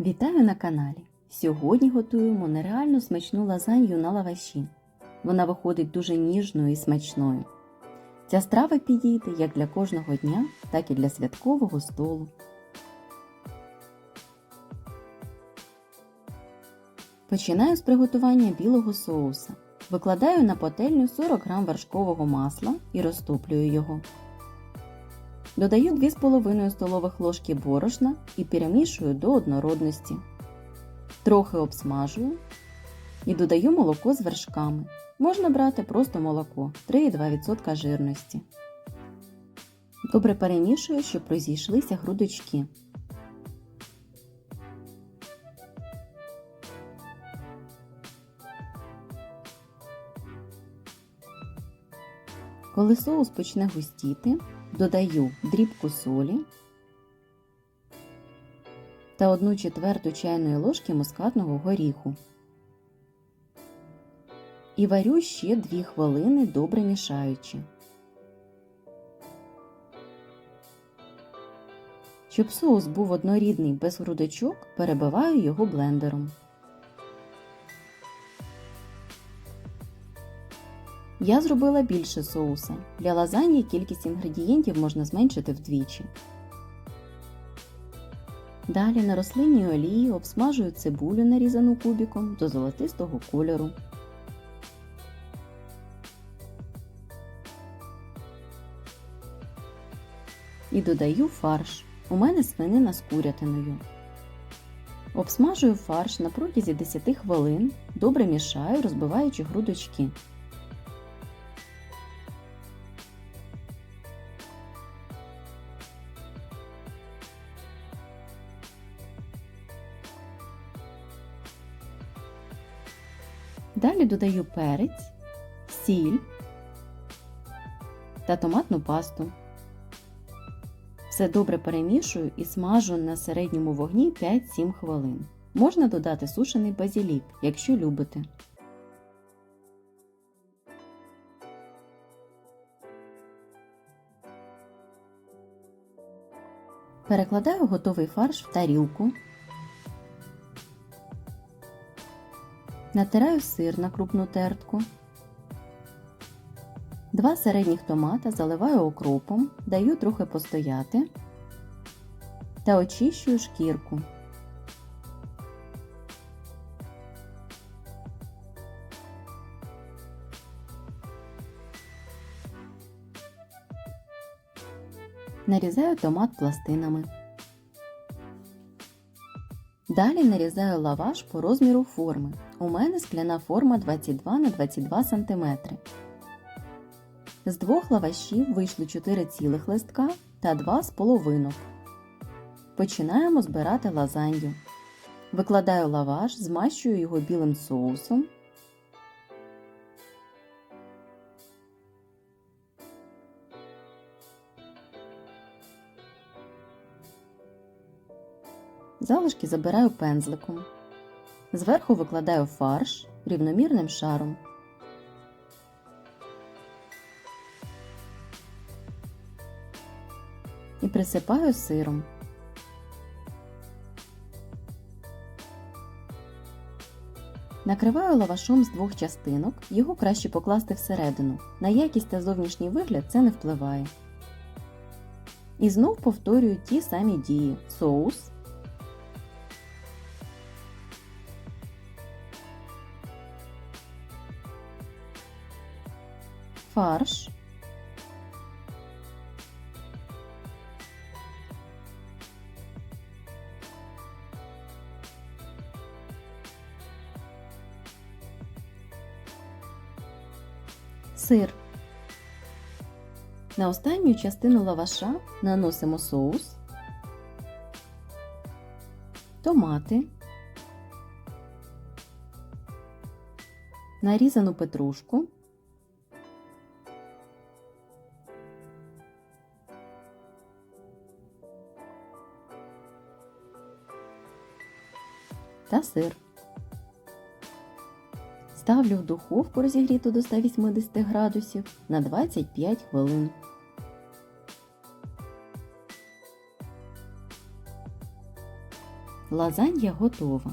Вітаю на каналі! Сьогодні готуємо нереально смачну лазанью на лаваші. Вона виходить дуже ніжною і смачною. Ця страва підійде як для кожного дня, так і для святкового столу. Починаю з приготування білого соуса. Викладаю на пательню 40 г вершкового масла і розтоплюю його. Додаю 2,5 столових ложки борошна і перемішую до однородності. Трохи обсмажую і додаю молоко з вершками. Можна брати просто молоко 3,2% жирності. Добре перемішую, щоб розійшлися грудочки. Коли соус почне густіти, додаю дрібку солі та 1 четверту чайної ложки мускатного горіху. І варю ще 2 хвилини, добре мішаючи. Щоб соус був однорідний без грудочок, перебиваю його блендером. Я зробила більше соуса. Для лазаньї кількість інгредієнтів можна зменшити вдвічі. Далі на рослинній олії обсмажую цибулю, нарізану кубіком до золотистого кольору. І додаю фарш. У мене свинина з курятиною. Обсмажую фарш на протязі 10 хвилин, добре мішаю, розбиваючи грудочки. Далі додаю перець, сіль та томатну пасту. Все добре перемішую і смажу на середньому вогні 5-7 хвилин. Можна додати сушений базілік, якщо любите. Перекладаю готовий фарш в тарілку. Натираю сир на крупну тертку. Два середніх томата заливаю окропом, даю трохи постояти та очищую шкірку. Нарізаю томат пластинами. Далі нарізаю лаваш по розміру форми. У мене скляна форма 22 на 22 см. З двох лавашів вийшли 4 цілих листка та 2 з половинок. Починаємо збирати лазанью. Викладаю лаваш, змащую його білим соусом. Залишки забираю пензликом. Зверху викладаю фарш рівномірним шаром. І присипаю сиром. Накриваю лавашом з двох частинок, його краще покласти всередину. На якість та зовнішній вигляд це не впливає. І знов повторюю ті самі дії: соус, фарш, сир. На останню частину лаваша наносимо соус, томати, нарізану петрушку. Та сир. Ставлю в духовку розігріту до 180 градусів на 25 хвилин. лазанья готова.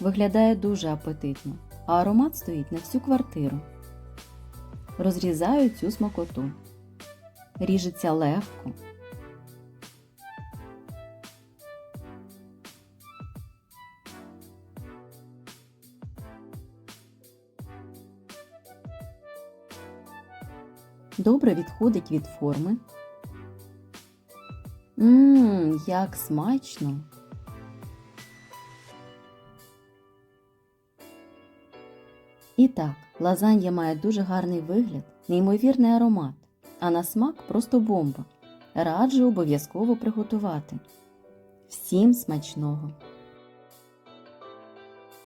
Виглядає дуже апетитно, а аромат стоїть на всю квартиру. Розрізаю цю смакоту. Ріжеться легко. Добре відходить від форми. Ммм, як смачно! І так, лазанья має дуже гарний вигляд, неймовірний аромат, а на смак просто бомба. Раджу обов'язково приготувати. Всім смачного!